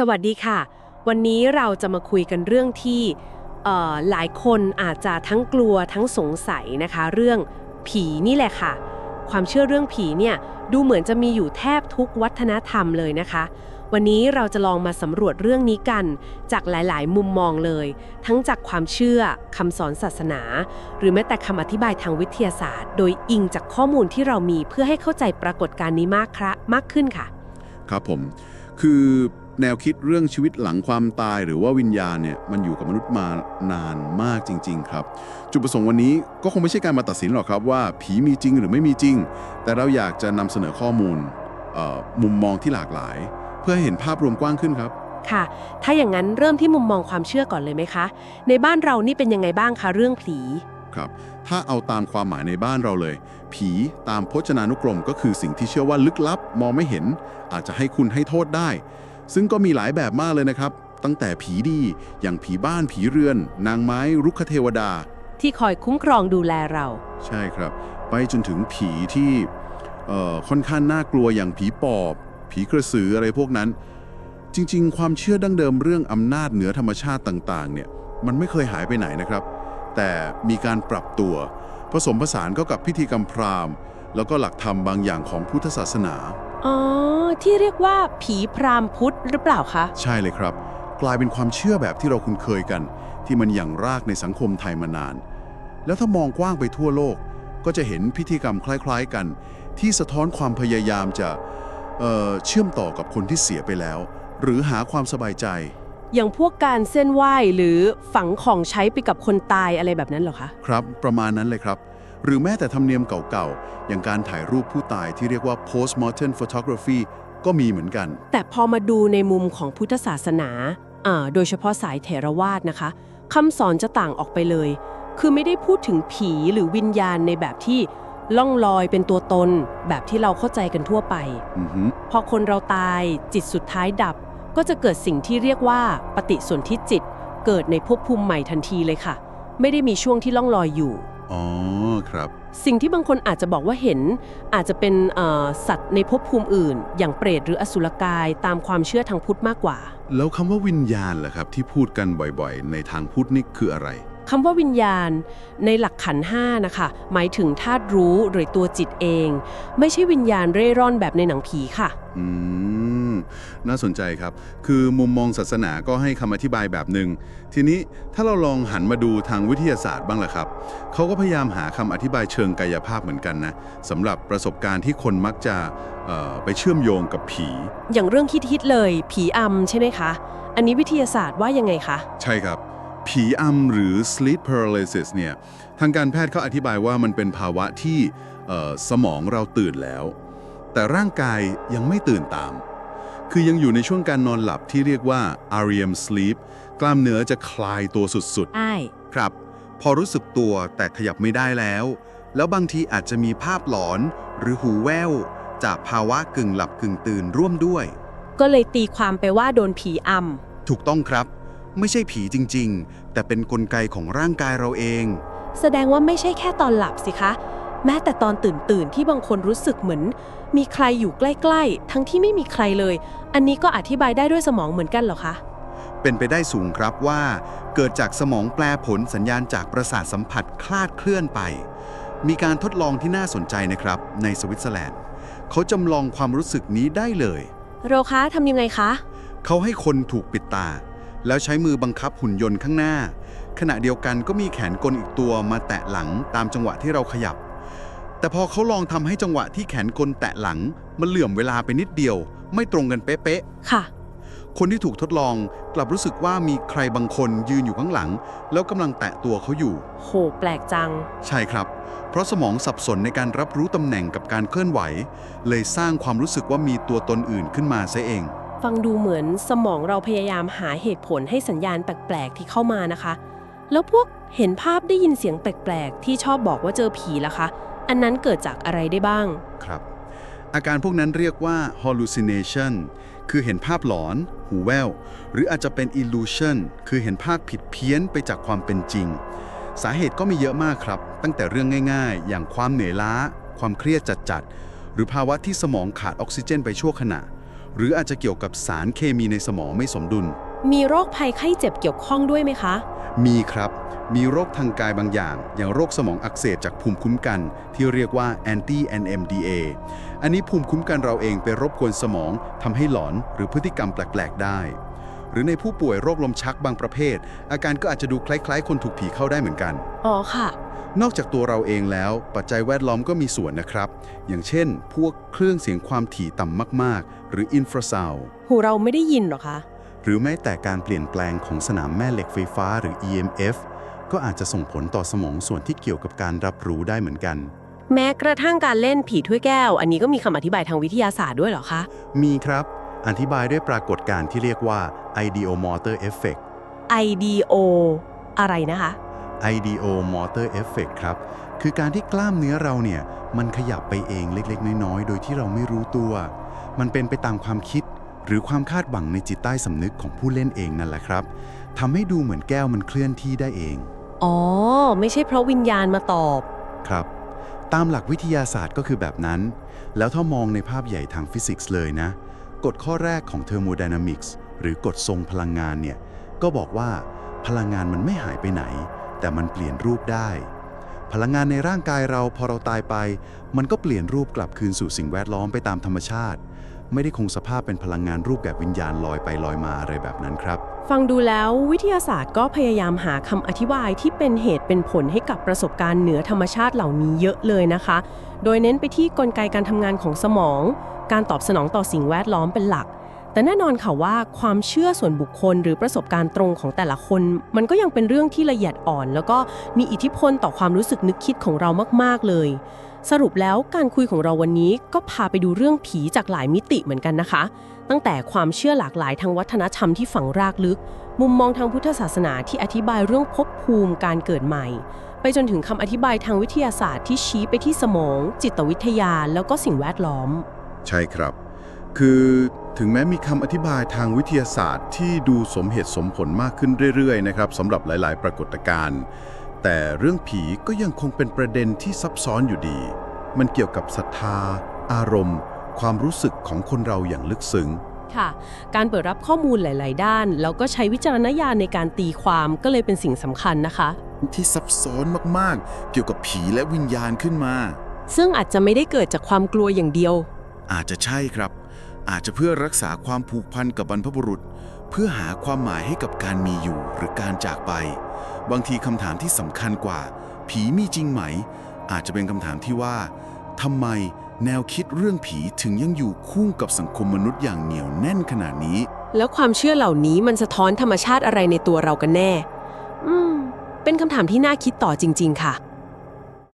สวัสดีค่ะ วันนี้เราจะมาคุยกันเรื่องที่หลายคนอาจจะทั้งกลัวทั้งสงสัยนะคะ เรื่องผีนี่แหละค่ะ ความเชื่อเรื่องผีเนี่ยดูเหมือนจะมีอยู่แทบทุกวัฒนธรรมเลยนะคะ วันนี้เราจะลองมาสำรวจเรื่องนี้กัน จากหลาย ๆ มุมมองเลย ทั้งจากความเชื่อคำสอนศาสนา หรือแม้แต่คำอธิบายทางวิทยาศาสตร์ โดยอิงจากข้อมูลที่เรามีเพื่อให้เข้าใจปรากฏการณ์นี้มากครับมากขึ้นค่ะ ครับผมคือ แนวคิดเรื่องชีวิตหลังความตายหรือว่าวิญญาณเนี่ยมันอยู่กับมนุษย์มานานมากจริง ๆ ครับ จุดประสงค์วันนี้ก็คงไม่ใช่การมาตัดสินหรอกครับว่าผีมีจริงหรือไม่มีจริง แต่เราอยากจะนำเสนอข้อมูลเอ่อมุมมองที่หลากหลาย เพื่อให้เห็นภาพรวมกว้างขึ้นครับค่ะ ถ้าอย่างนั้นเริ่มที่มุมมองความเชื่อก่อนเลยไหมคะ ในบ้านเรานี่เป็นยังไงบ้างคะเรื่องผีครับ ถ้าเอาตามความหมายในบ้านเราเลย ผีตามพจนานุกรมก็คือสิ่งที่เชื่อว่าลึกลับ มองไม่เห็น อาจจะให้คุณให้โทษได้ ซึ่งก็มีหลายแบบมากเลยนะครับ ตั้งแต่ผีดีอย่างผีบ้านผีเรือน นางไม้รุกขเทวดา ที่คอยคุ้มครองดูแลเรา ใช่ครับ ไปจนถึงผีที่เอ่อค่อนข้างน่ากลัวอย่างผีปอบ ผีกระสืออะไรพวกนั้น จริง ๆ ความเชื่อดั้งเดิมเรื่องอำนาจเหนือธรรมชาติต่างๆ เนี่ยมันไม่เคยหายไปไหนนะครับ แต่มีการปรับตัว ผสมผสานเข้ากับพิธีกรรมพราหมณ์ แล้วก็หลักธรรมบางอย่างของพุทธศาสนาอ๋อ ที่เรียกว่าผีพรามพุทธหรือเปล่าคะ ใช่เลยครับ กลายเป็นความเชื่อแบบที่เราคุ้นเคยกัน ที่มันอย่างรากในสังคมไทยมานาน แล้วถ้ามองกว้างไปทั่วโลก ก็จะเห็นพิธีกรรมคล้าย ๆ กัน ที่สะท้อนความพยายามจะเอ่อเชื่อมต่อกับคนที่เสียไปแล้ว หรือหาความสบายใจ อย่างพวกการเส้นไหว้หรือฝังของใช้ไปกับคนตายอะไรแบบนั้นเหรอคะ ครับ ประมาณนั้นเลยครับ หรือแม้แต่ธรรมเนียมเก่าๆ อย่างการถ่ายรูปผู้ตายที่เรียกว่า postmortem photography ก็มีเหมือนกัน แต่พอมาดูในมุมของพุทธศาสนาอ่าโดยเฉพาะสายเถรวาทนะคะคำสอนจะต่างออกไปเลย คือไม่ได้พูดถึงผีหรือวิญญาณในแบบที่ล่องลอยเป็นตัวตน แบบที่เราเข้าใจกันทั่วไปอือฮึพอคนเราตายจิตสุดท้ายดับ ก็จะเกิดสิ่งที่เรียกว่าปฏิสนธิจิต เกิดในภพภูมิใหม่ทันทีเลยค่ะ ไม่ได้มีช่วงที่ล่องลอยอยู่ อ๋อครับ สิ่งที่บางคนอาจจะบอกว่าเห็น อาจจะเป็นเอ่อสัตว์ในภพภูมิอื่น อย่างเปรตหรืออสุรกายตามความเชื่อทางพุทธมากกว่า แล้วคำว่าวิญญาณล่ะครับ ที่พูดกันบ่อยๆ ในทางพุทธนี่คืออะไร คำว่าวิญญาณ ในหลักขันธ์ห้านะคะ หมายถึงธาตุรู้หรือตัวจิตเอง ไม่ใช่วิญญาณเร่ร่อนแบบในหนังผีค่ะ อืม น่าสนใจครับ คือมุมมองศาสนาก็ให้คำอธิบายแบบหนึ่งทีนี้ถ้าเราลองหันมาดูทางวิทยาศาสตร์บ้างล่ะครับเขาก็พยายามหาคำอธิบายเชิงกายภาพเหมือนกันนะสำหรับประสบการณ์ที่คนมักจะเอ่อไปเชื่อมโยงกับผี อย่างเรื่องฮิตๆเลย ผีอำใช่ไหมคะ อันนี้วิทยาศาสตร์ว่ายังไงคะ ใช่ครับ ผีอำหรือ sleep paralysis เนี่ยทางการแพทย์เขาอธิบายว่ามันเป็นภาวะที่เอ่อสมองเราตื่นแล้ว แต่ร่างกายยังไม่ตื่นตาม คือยังอยู่ในช่วงการนอนหลับที่เรียกว่า REM sleep กล้ามเนื้อจะคลายตัวสุดใช่ๆครับ พอรู้สึกตัวแต่ขยับไม่ได้แล้ว แล้วบางทีอาจจะมีภาพหลอนหรือหูแว่ว จากภาวะกึ่งหลับกึ่งตื่นร่วมด้วย ก็เลยตีความไปว่าโดนผีอถูกต้องครับ ไม่ใช่ผีจริงๆ แต่เป็นนกลไกของร่างกายเราเองำแสดงว่าไม่ใช่แค่ตอนหลับสิคะ แม้แต่ตอนตื่นตื่นๆที่บางคนรู้สึกเหมือน มีใครอยู่ใกล้ๆ ทั้งที่ไม่มีใครเลย อันนี้ก็อธิบายได้ด้วยสมองเหมือนกันเหรอคะ เป็นไปได้สูงครับว่า เกิดจากสมองแปลผลสัญญาณจากประสาทสัมผัสคลาดเคลื่อนไป มีการทดลองที่น่าสนใจนะครับ ในสวิตเซอร์แลนด์เขาจำลองความรู้สึกนี้ได้เลย โรคะทำยังไงคะ เขาให้คนถูกปิดตา แล้วใช้มือบังคับหุ่นยนต์ข้างหน้า ขณะเดียวกันก็มีแขนกลอีกตัวมาแตะหลังตามจังหวะที่เราขยับ แต่พอเขาลองทำให้จังหวะที่แขนกลแตะหลัง มันเหลื่อมเวลาไปนิดเดียว ไม่ตรงกันเป๊ะๆค่ะ คนที่ถูกทดลองกลับรู้สึกว่ามีใครบางคนยืนอยู่ข้างหลัง แล้วกำลังแตะตัวเขาอยู่ โห แปลกจัง ใช่ครับ เพราะสมองสับสนในการรับรู้ตำแหน่งกับการเคลื่อนไหว เลยสร้างความรู้สึกว่ามีตัวตนอื่นขึ้นมาซะเอง ฟังดูเหมือนสมองเราพยายามหาเหตุผลให้สัญญาณแปลกๆที่เข้ามานะคะ แล้วพวกเห็นภาพได้ยินเสียงแปลกๆ ที่ชอบบอกว่าเจอผีล่ะคะ อันนั้นเกิดจากอะไรได้บ้าง ครับ อาการพวกนั้นเรียกว่า hallucination คือเห็นภาพหลอน หูแวว หรืออาจจะเป็น illusion คือเห็นภาพผิดเพี้ยนไปจากความเป็นจริง สาเหตุก็มีเยอะมากครับ ตั้งแต่เรื่องง่ายๆ อย่างความเหนื่อยล้า ความเครียดจัดๆ หรือภาวะที่สมองขาดออกซิเจนไปชั่วขณะ หรืออาจจะเกี่ยวกับสารเคมีในสมองไม่สมดุล มีโรคภัยไข้เจ็บเกี่ยวข้องด้วยไหมคะ มีครับ มีโรคทางกายบางอย่าง อย่างโรคสมองอักเสบจากภูมิคุ้มกัน ที่เรียกว่า anti NMDA อันนี้ภูมิคุ้มกันเราเองไปรบกวนสมองทำให้หลอนหรือพฤติกรรมแปลก ๆ ได้ หรือในผู้ป่วยโรคลมชักบางประเภท อาการก็อาจจะดูคล้าย ๆ คนถูกผีเข้าได้เหมือนกัน อ๋อค่ะ นอกจากตัวเราเองแล้ว ปัจจัยแวดล้อมก็มีส่วนนะครับ อย่างเช่น พวกเครื่องเสียงความถี่ต่ำมาก ๆ หรืออินฟราซาวหูเราไม่ได้ยินหรอคะ หรือแม้แต่การเปลี่ยนแปลงของสนามแม่เหล็กไฟฟ้าหรือ EMF ก็อาจจะส่งผลต่อสมองส่วนที่เกี่ยวกับการรับรู้ได้เหมือนกัน แม้กระทั่งการเล่นผีถ้วยแก้ว อันนี้ก็มีคำอธิบายทางวิทยาศาสตร์ด้วยเหรอคะ มีครับ อธิบายด้วยปรากฏการณ์ที่เรียกว่า ideomotor effect IDO อะไรนะคะ ideomotor effect ครับ คือการที่กล้ามเนื้อเราเนี่ย มันขยับไปเองเล็กๆ น้อยๆ โดยที่เราไม่รู้ตัว มันเป็นไปตามความคิด หรือความคาดหวังในจิตใต้สำนึกของผู้เล่นเองนั่นแหละครับทำให้ดูเหมือนแก้วมันเคลื่อนที่ได้เอง อ๋อ ไม่ใช่เพราะวิญญาณมาตอบ ครับ ตามหลักวิทยาศาสตร์ก็คือแบบนั้น แล้วถ้ามองในภาพใหญ่ทางฟิสิกส์เลยนะ กฎข้อแรกของเทอร์โมไดนามิกส์หรือกฎทรงพลังงานเนี่ย ก็บอกว่าพลังงานมันไม่หายไปไหน แต่มันเปลี่ยนรูปได้ พลังงานในร่างกายเราพอเราตายไป มันก็เปลี่ยนรูปกลับคืนสู่สิ่งแวดล้อมไปตามธรรมชาติ ไม่ได้คงสภาพเป็นพลังงานรูปแบบวิญญาณลอยไปลอยมาอะไรแบบนั้นครับ ฟังดูแล้ววิทยาศาสตร์ก็พยายามหาคำอธิบายที่เป็นเหตุเป็นผลให้กับประสบการณ์เหนือธรรมชาติเหล่านี้เยอะเลยนะคะ โดยเน้นไปที่กลไกการทำงานของสมอง การตอบสนองต่อสิ่งแวดล้อมเป็นหลัก แต่แน่นอนค่ะว่าความเชื่อส่วนบุคคลหรือประสบการณ์ตรงของแต่ละคน มันก็ยังเป็นเรื่องที่ละเอียดอ่อน แล้วก็มีอิทธิพลต่อความรู้สึกนึกคิดของเรามาก ๆ เลย สรุปแล้วการคุยของเราวันนี้ก็พาไปดูเรื่องผีจากหลายมิติเหมือนกันนะคะ ตั้งแต่ความเชื่อหลากหลายทางวัฒนธรรมที่ฝังรากลึก มุมมองทางพุทธศาสนาที่อธิบายเรื่องภพภูมิการเกิดใหม่ ไปจนถึงคำอธิบายทางวิทยาศาสตร์ที่ชี้ไปที่สมอง จิตวิทยาแล้วก็สิ่งแวดล้อม ใช่ครับ คือ ถึงแม้มีคำอธิบายทางวิทยาศาสตร์ที่ดูสมเหตุสมผลมากขึ้นเรื่อยๆนะครับสำหรับหลาย ๆ ปรากฏการณ์ แต่เรื่องผีก็ยังคงเป็นประเด็นที่ซับซ้อนอยู่ดี มันเกี่ยวกับศรัทธา อารมณ์ ความรู้สึกของคนเราอย่างลึกซึ้งค่ะ การเปิดรับข้อมูลหลาย ๆ ด้าน แล้วก็ใช้วิจารณญาณในการตีความก็เลยเป็นสิ่งสำคัญนะคะ ที่ซับซ้อนมากๆ เกี่ยวกับผีและวิญญาณขึ้นมา ซึ่งอาจจะไม่ได้เกิดจากความกลัวอย่างเดียว อาจจะใช่ครับ อาจจะเพื่อรักษาความผูกพันกับบรรพบุรุษ เพื่อหาความหมายให้กับการมีอยู่หรือการจากไป บางทีคำถามที่สำคัญกว่า ผีมีจริงไหม อาจจะเป็นคำถามที่ว่าทำไมแนวคิดเรื่องผีถึงยังอยู่คู่กับสังคมมนุษย์อย่างเหนียวแน่นขนาดนี้ แล้วความเชื่อเหล่านี้มันสะท้อนธรรมชาติอะไรในตัวเรากันแน่ อืม เป็นคำถามที่น่าคิดต่อจริง ๆ ค่ะ